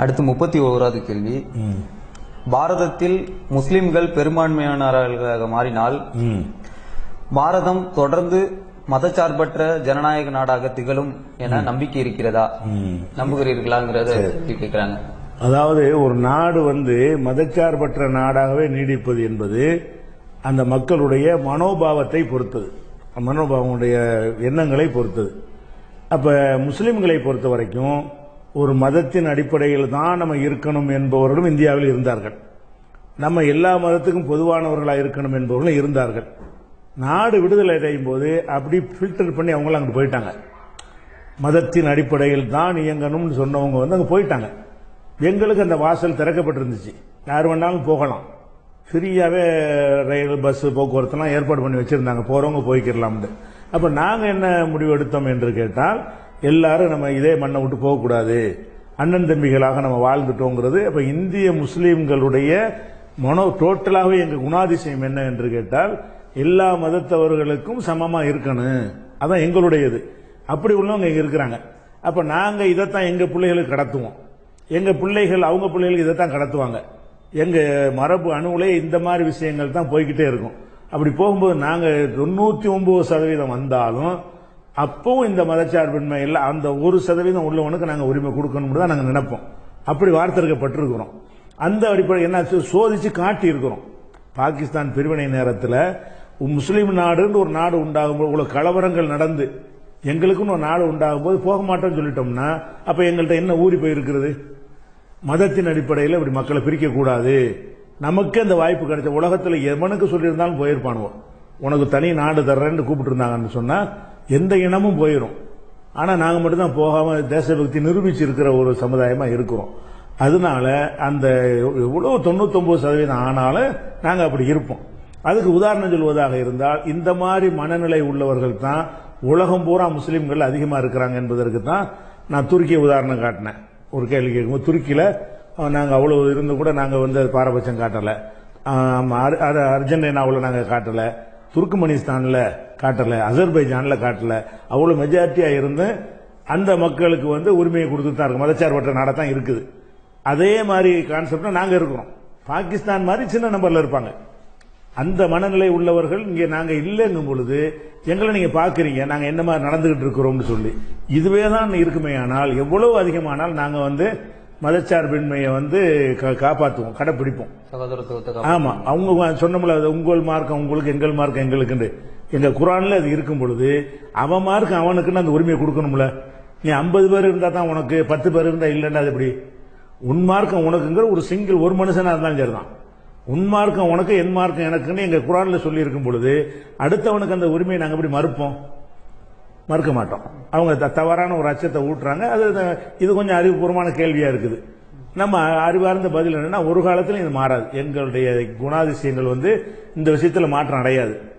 அடுத்து முப்பத்தி ஓராவது கேள்வி. பாரதத்தில் முஸ்லிம்கள் பெரும்பான்மையானவர்களாக மாறினால். பாரதம் தொடர்ந்து மதச்சார்பற்ற ஜனநாயக நாடாக திகழும் என நம்பிக்கை இருக்கிறதா. நம்புகிறீர்களாங்கிறத கேட்கிறாங்க? அதாவது ஒரு நாடு வந்து மதச்சார்பற்ற நாடாகவே நீடிப்பது என்பது அந்த மக்களுடைய மனோபாவத்தை பொறுத்தது. மனோபாவமுடைய எண்ணங்களை பொறுத்தது. அப்ப முஸ்லிம்களை பொறுத்த வரைக்கும் ஒரு மதத்தின் அடிப்படையில் தான் நம்ம இருக்கணும் என்பவர்களும் இந்தியாவில் இருந்தார்கள். நம்ம எல்லா மதத்துக்கும் பொதுவானவர்களாக இருக்கணும் என்பவர்களும் இருந்தார்கள். நாடு விடுதலை அடையும் போது அப்படி ஃபில்டர் பண்ணி அவங்களும் அங்கே போயிட்டாங்க. மதத்தின் அடிப்படையில் தான் இயங்கணும்னு சொன்னவங்க வந்து அங்கே போயிட்டாங்க. எங்களுக்கு அந்த வாசல் திறக்கப்பட்டிருந்துச்சு. யார் வேணாலும் போகலாம். ஃப்ரீயாகவே ரயில் பஸ் போக்குவரத்துலாம் ஏற்பாடு பண்ணி வச்சுருந்தாங்க. போகிறவங்க போய்க்கிடலாம்னு. அப்போ நாங்கள் என்ன முடிவு எடுத்தோம் என்று கேட்டால் எல்லாரும் நம்ம இதே மண்ணை விட்டு போகக்கூடாது. அண்ணன் தம்பிகளாக நம்ம வாழ்ந்துட்டோங்கிறது அப்போ இந்திய முஸ்லீம்களுடைய மனோ டோட்டலாகவே எங்கள் குணாதிசயம் என்ன என்று கேட்டால் எல்லா மதத்தவர்களுக்கும் சமமாக இருக்கணும். அதான் எங்களுடையது. அப்படி உள்ளவங்க இங்க இருக்கிறாங்க. அப்ப நாங்க இதைத்தான் எங்க பிள்ளைகளுக்கு கடத்துவோம். எங்க பிள்ளைகள் அவங்க பிள்ளைகளுக்கு இதைத்தான் கடத்துவாங்க. எங்க மரபு அணுவிலே இந்த மாதிரி விஷயங்கள் தான் போய்கிட்டே இருக்கும். அப்படி போகும்போது நாங்க தொண்ணூத்தி ஒன்பது சதவீதம் வந்தாலும் அப்பவும் இந்த மதச்சார்பின்மை இல்லை அந்த ஒரு சதவீதம் உள்ளவனுக்கு நாங்க உரிமை கொடுக்கணும் தான் நாங்க நினைப்போம். அப்படி வார்த்தெடுக்கப்பட்டிருக்கிறோம். அந்த அடிப்படை என்ன சோதிச்சு காட்டி இருக்கிறோம் பாகிஸ்தான் பிரிவினை நேரத்தில் முஸ்லீம் நாடுன்னு ஒரு நாடு உண்டாகும் போது இவ்வளவு கலவரங்கள் நடந்து எங்களுக்குன்னு ஒரு நாடு உண்டாகும் போது போக மாட்டோம்னு சொல்லிட்டோம்னா அப்ப எங்கள்கிட்ட என்ன ஊறி போயிருக்கிறது? மதத்தின் அடிப்படையில் இப்படி மக்களை பிரிக்க கூடாது நமக்கு அந்த வாய்ப்பு கிடைச்ச உலகத்தில் எவனுக்கு சொல்லியிருந்தாலும் போயிருப்பானுவோம் உனக்கு தனி நாடு தர்றேன்னு கூப்பிட்டு இருந்தாங்கன்னு சொன்னா எந்த இனமும் போயிடும் ஆனால் நாங்கள் மட்டும்தான் போகாமல் தேசபக்தி நிரூபிச்சிருக்கிற ஒரு சமுதாயமாக இருக்கிறோம். அதனால அந்த எவ்வளோ தொண்ணூத்தொம்பது சதவீதம் ஆனாலும் நாங்கள் அப்படி இருப்போம். அதுக்கு உதாரணம் சொல்வதாக இருந்தால் இந்த மாதிரி மனநிலை உள்ளவர்கள் தான் உலகம் பூரா முஸ்லீம்கள் அதிகமாக இருக்கிறாங்க என்பதற்கு தான் நான் துருக்கிய உதாரணம் காட்டினேன். ஒரு கேள்வி கேட்கும்போது துருக்கியில் நாங்கள் அவ்வளோ இருந்து கூட நாங்கள் வந்து அது பாரபட்சம் காட்டலை. அர்ஜென்டினாவில் நாங்கள் காட்டலை. துர்க்மனிஸ்தான்ல காட்டல அசர்பைஜான்ல காட்டல. அவ்வளவு மெஜாரிட்டியா இருந்து அந்த மக்களுக்கு வந்து உரிமையை கொடுத்துட்டு தான் இருக்கு மதச்சார்பற்ற நாடா தான் இருக்குது. அதே மாதிரி கான்செப்ட்ல நாங்க இருக்கிறோம். பாகிஸ்தான் மாதிரி சின்ன நம்பர்ல இருப்பாங்க. அந்த மனநிலை உள்ளவர்கள் இங்கே நாங்க இல்லைங்கும் பொழுது எங்களை நீங்க பாக்குறீங்க நாங்க என்ன மாதிரி நடந்துகிட்டு இருக்கிறோம்னு சொல்லி. இதுவே தான் இருக்குமே ஆனால் எவ்வளவு அதிகமானால் நாங்க வந்து மதச்சார்பின்மையை வந்து கா- காப்பாத்துவோம் கடைப்பிடிப்போம். சகோதரத்துவத்தை கா- ஆமா. அவங்க சொன்னோம்ல உங்கள் மார்க்கம் உங்களுக்கு எங்கள் மார்க்கம் எங்களுக்குன்னு. எங்க குரான்ல அது இருக்கும் பொழுது அவன் மார்க்கம் அவனுக்குன்னு அந்த உரிமையை கொடுக்கணும்ல. நீ ஐம்பது பேர் இருந்தா தான் உனக்கு பத்து பேர் இருந்தா இல்லைன்னா அது எப்படி? உன் மார்க்கம் உனக்குங்கிற ஒரு சிங்கிள் ஒரு மனுஷனா இருந்தாலும் சரிதான். உன் மார்க்கம் உனக்கு என் மார்க்கம் எனக்குன்னு எங்க குரான்ல சொல்லி இருக்கும் பொழுது அடுத்தவனுக்கு அந்த உரிமையை நாங்க எப்படி மறுப்போம்? மறுக்க மாட்டோம். அவங்க த- தவறான ஒரு அச்சத்தை ஊட்டுறாங்க. அது இது கொஞ்சம் அறிவுபூர்வமான கேள்வியா இருக்குது. நம்ம அறிவார்ந்த பதில் என்னன்னா ஒரு காலத்துல இது மாறாது. எங்களுடைய குணாதிசயங்கள் வந்து இந்த விஷயத்துல மாற்றம் அடையாது.